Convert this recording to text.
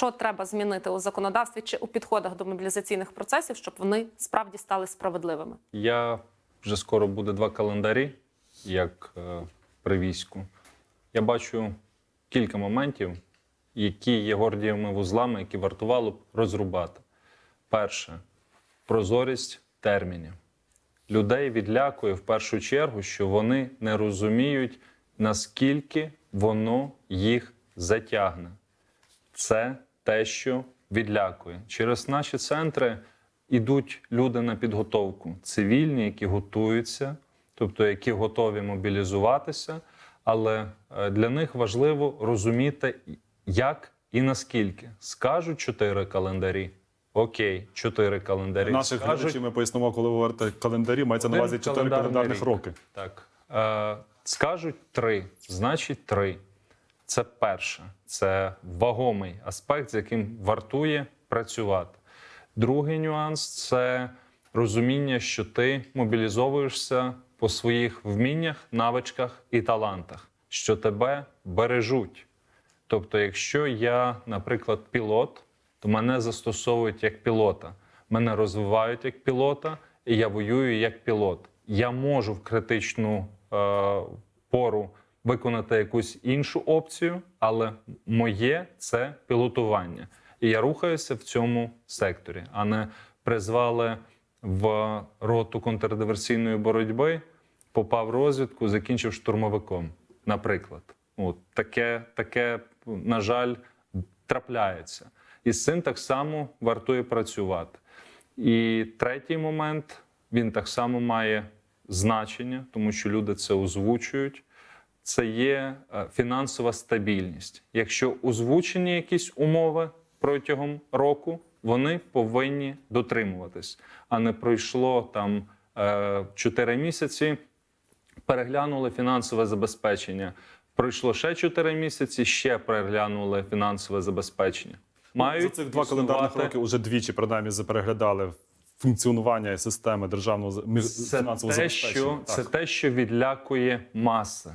що треба змінити у законодавстві чи у підходах до мобілізаційних процесів, щоб вони справді стали справедливими? Я вже скоро буде два календарі, як е, при війську. Я бачу кілька моментів, які є гордієвими вузлами, які вартувало б розрубати. Перше прозорість термінів. Людей відлякує в першу чергу, що вони не розуміють, наскільки воно їх затягне. Це те, що відлякує. Через наші центри йдуть люди на підготовку, цивільні, які готуються, тобто які готові мобілізуватися. Але е, для них важливо розуміти, як і наскільки. Скажуть чотири календарі. Окей, чотири календарі. Наших Скажуть, глядачів ми пояснимо, коли ви говорите календарі, мається на увазі 4 календарний календарних рік. роки. Так. Е, скажуть три, значить три. Це перше, це вагомий аспект, з яким вартує працювати. Другий нюанс це розуміння, що ти мобілізовуєшся по своїх вміннях, навичках і талантах, що тебе бережуть. Тобто, якщо я, наприклад, пілот, то мене застосовують як пілота, мене розвивають як пілота, і я воюю як пілот. Я можу в критичну е, пору виконати якусь іншу опцію, але моє це пілотування. І я рухаюся в цьому секторі, а не призвали в роту контрдиверсійної боротьби, попав в розвідку, закінчив штурмовиком, наприклад. От, таке, таке, на жаль, трапляється. І з цим так само вартує працювати. І третій момент він так само має значення, тому що люди це озвучують. Це є е, фінансова стабільність. Якщо озвучені якісь умови протягом року, вони повинні дотримуватись, а не пройшло там 4 місяці, переглянули фінансове забезпечення. Пройшло ще 4 місяці, ще переглянули фінансове забезпечення. Мають За цих два календарних роки вже двічі принаймні переглядали функціонування системи державного це фінансового те, забезпечення. що, Так. це те, що відлякує маси.